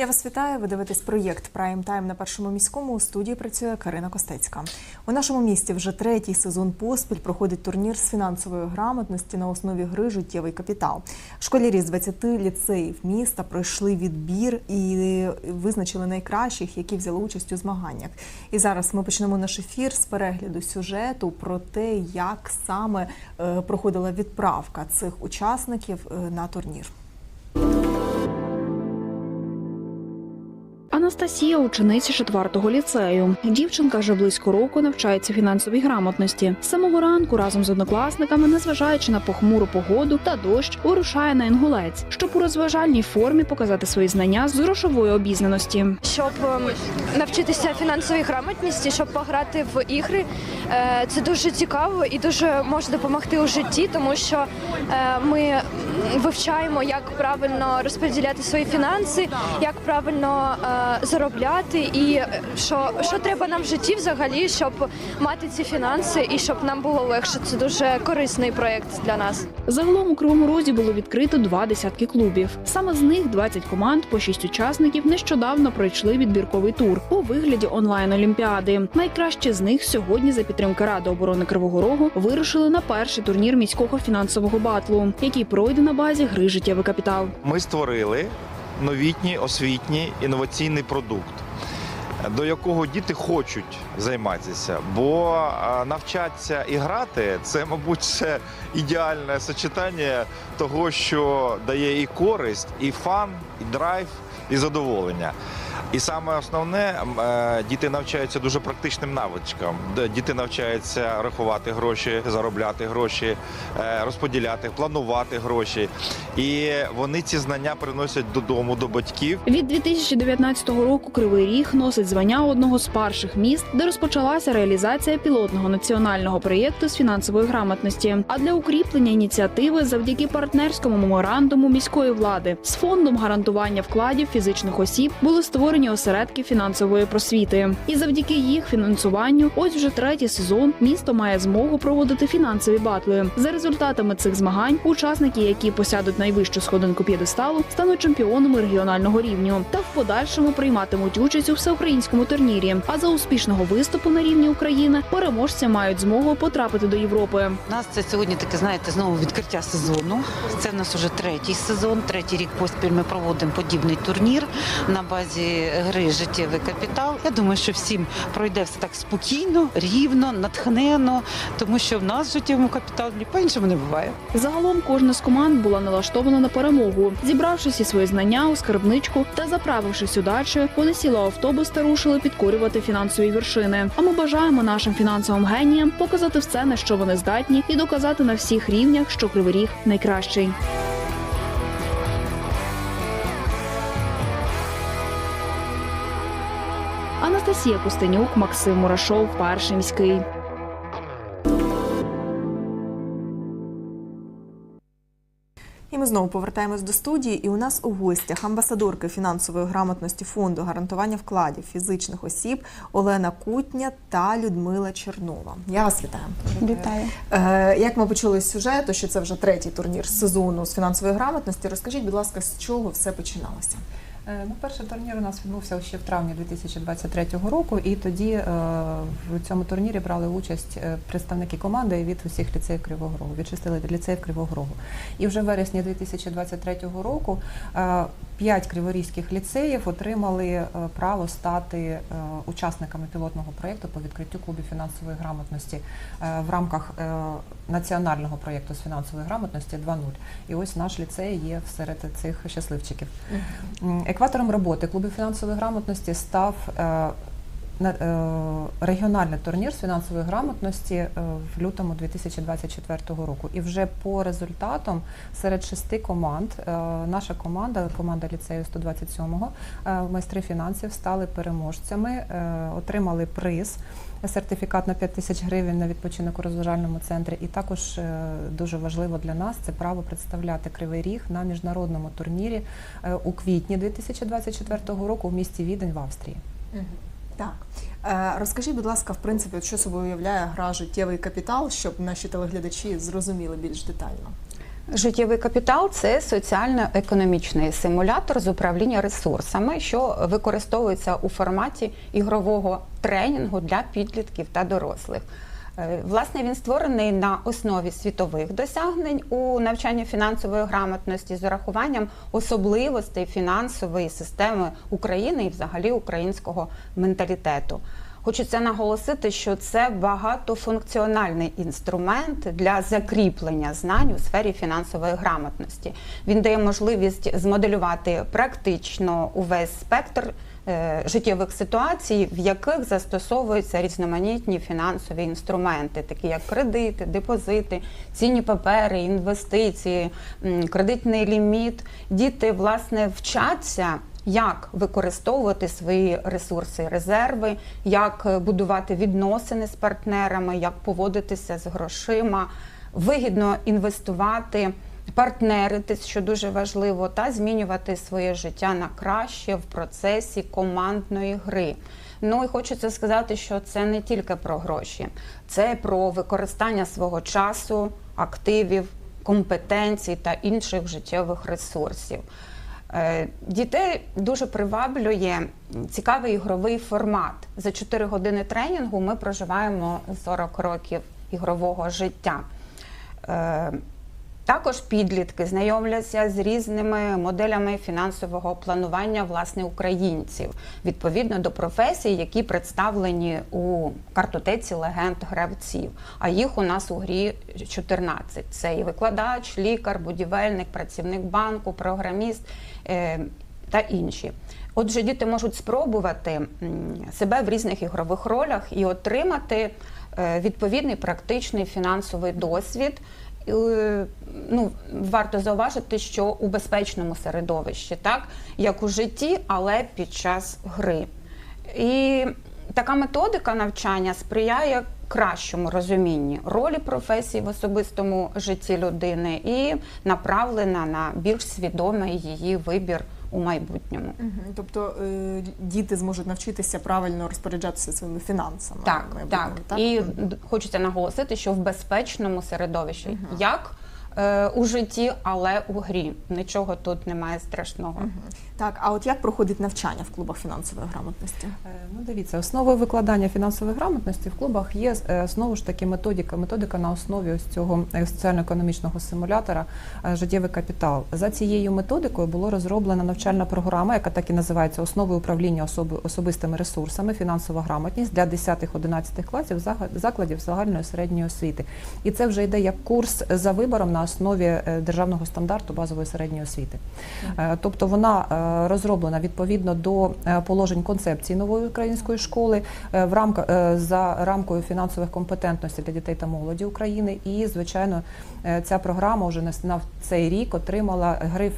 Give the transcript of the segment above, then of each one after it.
Я вас вітаю. Ви дивитесь проєкт Прайм Тайм на першому міському. У студії працює Карина Костецька. У нашому місті вже третій сезон поспіль проходить турнір з фінансової грамотності на основі гри Життєвий капітал. Школярі з 20 ліцеїв міста пройшли відбір і визначили найкращих, які взяли участь у змаганнях. І зараз ми почнемо наш ефір з перегляду сюжету про те, як саме е, проходила відправка цих учасників е, на турнір. Анастасія учениця четвертого ліцею. Дівчинка вже близько року навчається фінансовій грамотності. З самого ранку разом з однокласниками, незважаючи на похмуру погоду та дощ, вирушає на інгулець, щоб у розважальній формі показати свої знання з грошової обізнаності. щоб ем, навчитися фінансовій грамотності, щоб пограти в ігри. Е, Це дуже цікаво і дуже може допомогти у житті, тому що е, ми вивчаємо, як правильно розподіляти свої фінанси, як правильно е, заробляти, і що, що треба нам в житті взагалі, щоб мати ці фінанси і щоб нам було легше. Це дуже корисний проєкт для нас. Загалом у Кривому Розі було відкрито два десятки клубів. Саме з них 20 команд по 6 учасників нещодавно пройшли відбірковий тур у вигляді онлайн-олімпіади. Найкраще з них сьогодні за підтримки Ради оборони Кривого Рогу вирушили на перший турнір міського фінансового батлу, який пройде на базі гри життєвий капітал. Ми створили новітній освітній інноваційний продукт, до якого діти хочуть займатися. Бо навчатися і грати це, мабуть, ще ідеальне сочетання того, що дає і користь, і фан, і драйв, і задоволення. І саме основне, е, діти навчаються дуже практичним навичкам. Діти навчаються рахувати гроші, заробляти гроші, е, розподіляти, планувати гроші. І вони ці знання приносять додому до батьків. Від 2019 року Кривий Ріг носить звання одного з перших міст, де розпочалася реалізація пілотного національного проєкту з фінансової грамотності. А для укріплення ініціативи, завдяки партнерському меморандуму міської влади з фондом гарантування вкладів фізичних осіб були створені осередки фінансової просвіти. І завдяки їх фінансуванню, ось вже третій сезон місто має змогу проводити фінансові батли. За результатами цих змагань, учасники, які посядуть найвищу сходинку п'єдесталу, стануть чемпіонами регіонального рівню та в подальшому прийматимуть участь у всеукраїнському турнірі. А за успішного виступу на рівні України переможці мають змогу потрапити до Європи. У нас це сьогодні таке, знаєте, знову відкриття сезону. Це в нас уже третій сезон, третій рік поспіль ми проводимо подібний турнір на базі гри Життєвий капітал. Я думаю, що всім пройде все так спокійно, рівно, натхненно, тому що в нас в життєвому капіталі по-іншому не буває. Загалом кожна з команд була налаштована на перемогу. Зібравши всі свої знання у скарбничку та заправившись удачею, вони сіли автобус та рушили підкорювати фінансові вершини. А ми бажаємо нашим фінансовим геніям показати все, на що вони здатні, і доказати на всіх рівнях, що Кривий Ріг найкращий. Анастасія Костенюк, Максим Мурашов, перший міський. І ми знову повертаємось до студії. І у нас у гостях амбасадорки фінансової грамотності фонду гарантування вкладів фізичних осіб Олена Кутня та Людмила Чернова. Я вас вітаю. Вітаю. Е, як ми почули з сюжету, що це вже третій турнір сезону з фінансової грамотності. Розкажіть, будь ласка, з чого все починалося? Е, Ну, перший турнір у нас відбувся ще в травні 2023 року, і тоді е, в цьому турнірі брали участь е, представники команди від усіх ліцеїв Кривого Рогу, від шести ліцеїв Кривого Рогу. І вже в вересні 2023 року е, п'ять криворізьких ліцеїв отримали е, право стати е, учасниками пілотного проєкту по відкриттю клубів фінансової грамотності е, в рамках національного проєкту з фінансової грамотності 2.0. І ось наш ліцей є серед цих щасливчиків. Екватором роботи клубів фінансової грамотності став регіональний турнір з фінансової грамотності е, в лютому 2024 року. І вже по результатам серед шести команд е, наша команда, команда ліцею 127-го, е, майстри фінансів стали переможцями, е, отримали приз. Сертифікат на 5 тисяч гривень на відпочинок у розважальному центрі, і також е, дуже важливо для нас це право представляти Кривий Ріг на міжнародному турнірі е, у квітні 2024 року в місті Відень в Австрії. Так. Е, Розкажіть, будь ласка, в принципі, що собою уявляє гра життєвий капітал, щоб наші телеглядачі зрозуміли більш детально. Життєвий капітал це соціально-економічний симулятор з управління ресурсами, що використовується у форматі ігрового тренінгу для підлітків та дорослих. Е, Власне, він створений на основі світових досягнень у навчанні фінансової грамотності з урахуванням особливостей фінансової системи України і взагалі українського менталітету. Хочеться наголосити, що це багатофункціональний інструмент для закріплення знань у сфері фінансової грамотності. Він дає можливість змоделювати практично увесь спектр життєвих ситуацій, в яких застосовуються різноманітні фінансові інструменти, такі як кредити, депозити, цінні папери, інвестиції, кредитний ліміт. Діти власне вчаться як використовувати свої ресурси, резерви, як е, будувати відносини з партнерами, як поводитися з грошима, вигідно інвестувати, партнеритись, що дуже важливо, та змінювати своє життя на краще в процесі командної гри. Ну і хочеться сказати, що це не тільки про гроші, це про використання свого часу, активів, компетенцій та інших життєвих ресурсів. Е, Дітей дуже приваблює цікавий ігровий формат. За 4 години тренінгу ми проживаємо 40 років ігрового життя. Також підлітки знайомляться з різними моделями фінансового планування власне українців відповідно до професій, які представлені у картотеці легенд гравців. А їх у нас у грі 14. Це і викладач, лікар, будівельник, працівник банку, програміст е, та інші. Отже, діти можуть спробувати себе в різних ігрових ролях і отримати е, відповідний практичний фінансовий досвід. Е, Ну, варто зауважити, що у безпечному середовищі, так як у житті, але під час гри. І така методика навчання сприяє кращому розумінні ролі професії в особистому житті людини і направлена на більш свідомий її вибір у майбутньому. Угу. Тобто е, діти зможуть навчитися правильно розпоряджатися своїми фінансами. Так, так. так. І угу. хочеться наголосити, що в безпечному середовищі, як е, у житті, але у грі. Нічого тут немає страшного. Так, а от як проходить навчання в клубах фінансової грамотності? Е, Ну, дивіться, основою викладання фінансової грамотності в клубах є е, знову ж таки методика, методика на основі ось цього е, соціально-економічного симулятора е, життєвий капітал. За цією методикою було розроблена навчальна програма, яка так і називається Основи управління особи особистими ресурсами, фінансова грамотність для 10-11 класів закладів загальної середньої освіти. І це вже йде як курс за вибором на основі е, державного стандарту базової середньої освіти. Е, Тобто вона е, розроблена відповідно до положень концепції нової української школи в рамках за рамкою фінансових компетентностей для дітей та молоді України. І звичайно, ця програма вже на цей рік отримала гриф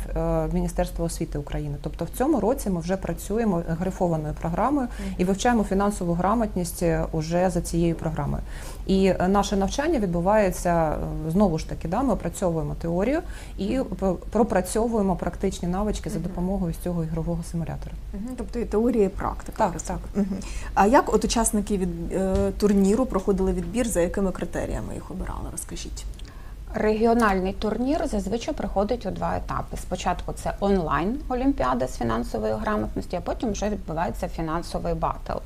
Міністерства освіти України. Тобто в цьому році ми вже працюємо грифованою програмою і вивчаємо фінансову грамотність уже за цією програмою. І наше навчання відбувається знову ж таки. Да, ми опрацьовуємо теорію і пропрацьовуємо практичні навички за допомогою цього ігрового симулятора. Тобто і теорія, і практика. Так, так. А як от учасники від е, турніру проходили відбір, за якими критеріями їх обирали? Розкажіть. Регіональний турнір зазвичай проходить у два етапи. Спочатку це онлайн олімпіада з фінансової грамотності, а потім вже відбувається фінансовий батл.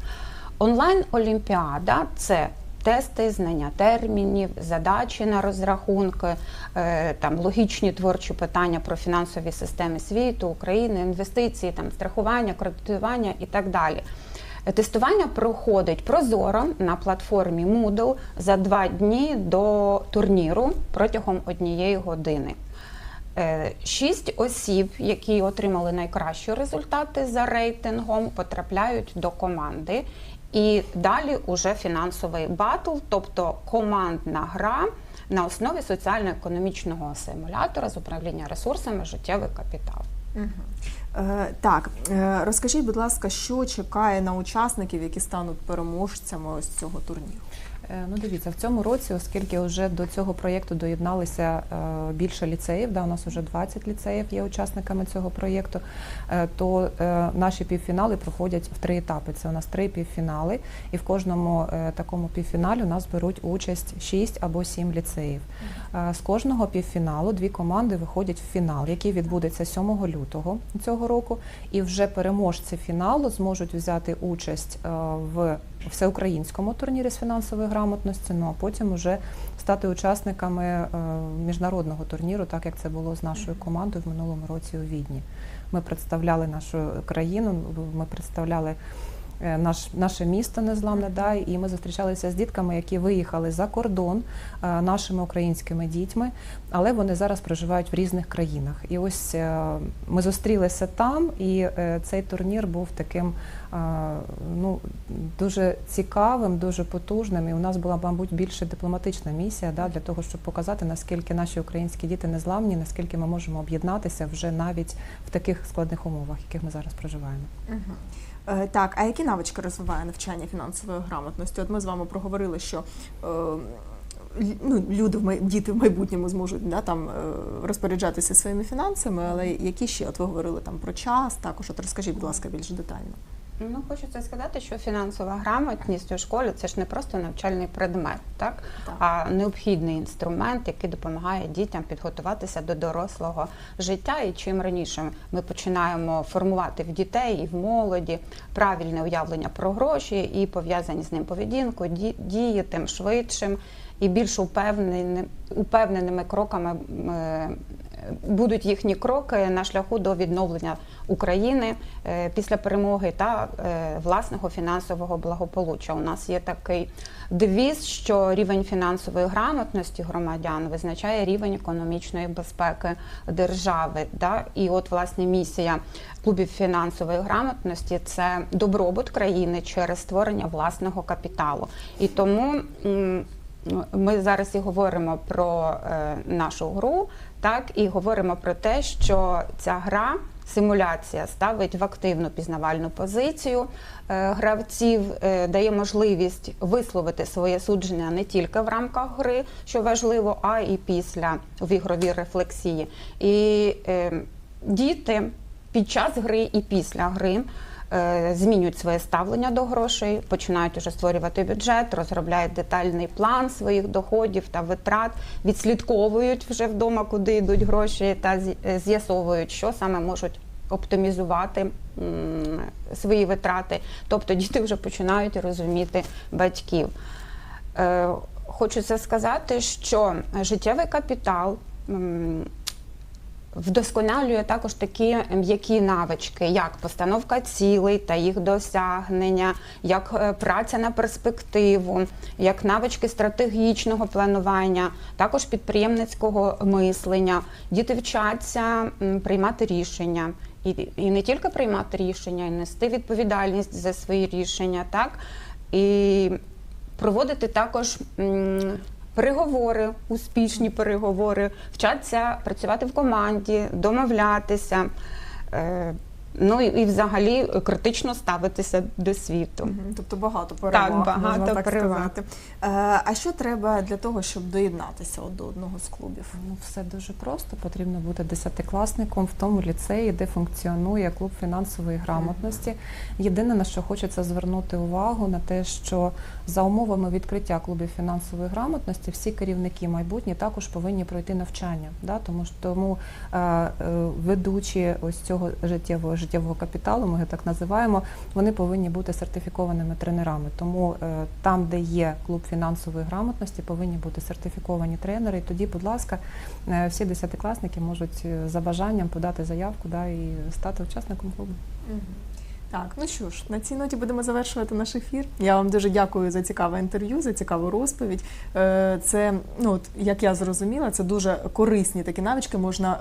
Онлайн олімпіада це тести, знання термінів, задачі на розрахунки, е, там логічні творчі питання про фінансові системи світу, України, інвестиції, там страхування, кредитування і так далі. Тестування проходить прозоро на платформі Moodle за два дні до турніру протягом однієї години. Е, Шість осіб, які отримали найкращі результати за рейтингом, потрапляють до команди. І далі уже фінансовий батл, тобто командна гра на основі соціально-економічного симулятора з управління ресурсами життєвий капітал. Е, так, е, розкажіть, будь ласка, що чекає на учасників, які стануть переможцями ось цього турніру? Е, Ну, дивіться, в цьому році, оскільки вже до цього проєкту доєдналися е, більше ліцеїв, да, у нас вже 20 ліцеїв є учасниками цього проєкту, е, то наші півфінали проходять в три етапи. Це у нас три півфінали, і в кожному такому півфіналі у нас беруть участь 6 або 7 ліцеїв. З кожного півфіналу дві команди виходять в фінал, який відбудеться 7 лютого цього року. І вже переможці фіналу зможуть взяти участь в всеукраїнському турнірі з фінансової грамотності. Ну а потім вже стати учасниками е, міжнародного турніру, так як це було з нашою командою в минулому році у Відні. Ми представляли нашу країну, ми представляли. Е, Наш, наше місто незламне, да, і ми зустрічалися з дітками, які виїхали за кордон е, нашими українськими дітьми, але вони зараз проживають в різних країнах. І ось е, ми зустрілися там, і цей турнір був таким ну, дуже цікавим, дуже потужним. І у нас була, мабуть, більше дипломатична місія да, для того, щоб показати, наскільки наші українські діти незламні, наскільки ми можемо об'єднатися вже навіть в таких складних умовах, яких ми зараз проживаємо. Е, Так, а які навички розвиває навчання фінансової грамотності? От ми з вами проговорили, що е, ну, люди діти в майбутньому зможуть да, там, е, розпоряджатися своїми фінансами, але які ще? От ви говорили там про час, також от розкажіть, будь ласка, більш детально. Ну, хочеться сказати, що фінансова грамотність у школі це ж не просто навчальний предмет, так? Так. а необхідний інструмент, який допомагає дітям підготуватися до дорослого життя. І чим раніше ми починаємо формувати в дітей і в молоді правильне уявлення про гроші і пов'язані з ним поведінку, ді- дії, тим швидшим і більш упевненими, упевненими кроками е, будуть їхні кроки на шляху до відновлення України е, після перемоги та е, власного фінансового благополуччя. У нас є такий девіз, що рівень фінансової грамотності громадян визначає рівень економічної безпеки держави. І от власне місія клубів фінансової грамотності це добробут країни через створення власного капіталу. І тому. ми зараз і говоримо про е, нашу гру, так і говоримо про те, що ця гра. Симуляція ставить в активну пізнавальну позицію е, гравців, е, дає можливість висловити своє судження не тільки в рамках гри, що важливо, а і після в ігровій рефлексії. І е, діти під час гри і після гри змінюють своє ставлення до грошей, починають уже створювати бюджет, розробляють детальний план своїх доходів та витрат, відслідковують вже вдома, куди йдуть гроші, та е, з'ясовують, що саме можуть оптимізувати свої витрати. Тобто діти вже починають розуміти батьків. Е, Хочеться сказати, що життєвий капітал вдосконалює також такі м'які навички, як постановка цілей та їх досягнення, як е, праця на перспективу, як навички стратегічного планування, також підприємницького мислення. Діти вчаться приймати рішення. І, і не тільки приймати рішення, і нести відповідальність за свої рішення, так і проводити також переговори, успішні переговори, вчаться працювати в команді, домовлятися. Ну і, і взагалі критично ставитися до світу. Тобто багато переваг, багато можна так переваг. сказати. Е, А що треба для того, щоб доєднатися до одного з клубів? Ну, все дуже просто. Потрібно бути десятикласником в тому ліцеї, де функціонує клуб фінансової грамотності. Єдине на що хочеться звернути увагу на те, що за умовами відкриття клубів фінансової грамотності всі керівники майбутні також повинні пройти навчання. Да? Тому що тому е, е, ведучі ось цього життєвого життєвого капіталу, ми так називаємо, вони повинні бути сертифікованими тренерами. Тому е, там, де є клуб фінансової грамотності, повинні бути сертифіковані тренери. І тоді, будь ласка, е, всі десятикласники можуть е, за бажанням подати заявку да, і стати учасником клубу. Так, ну що ж, на цій ноті будемо завершувати наш ефір. Я вам дуже дякую за цікаве інтерв'ю, за цікаву розповідь. Це, ну от як я зрозуміла, це дуже корисні такі навички можна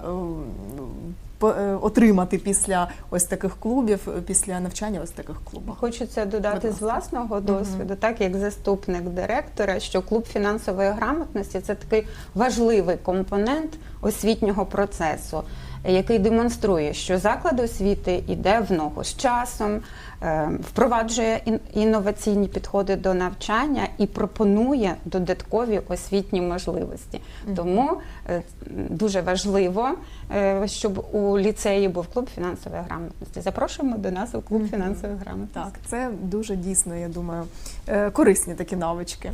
отримати після ось таких клубів, е, після навчання ось таких клубах. Хочеться додати з власного досвіду, так як заступник директора, що клуб фінансової грамотності це такий важливий компонент освітнього процесу. Який демонструє, що заклад освіти йде в ногу з часом, е, впроваджує інноваційні підходи до навчання і пропонує додаткові освітні можливості. Тому е, дуже важливо, е, щоб у ліцеї був клуб фінансової грамотності. Запрошуємо до нас у клуб фінансової грамотності. Так, це дуже дійсно, я думаю, корисні такі навички.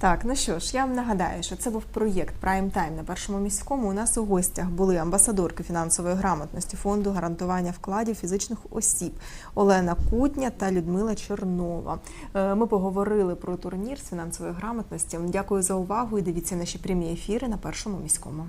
Так, ну що ж, я вам нагадаю, що це був проєкт Prime Time на першому міському. У нас у гостях були амбасадорки фінансової грамотності фонду гарантування вкладів фізичних осіб Олена Кутня та Людмила Чернова. Е, Ми поговорили про турнір з фінансової грамотності. Дякую за увагу і дивіться наші прямі ефіри на першому міському.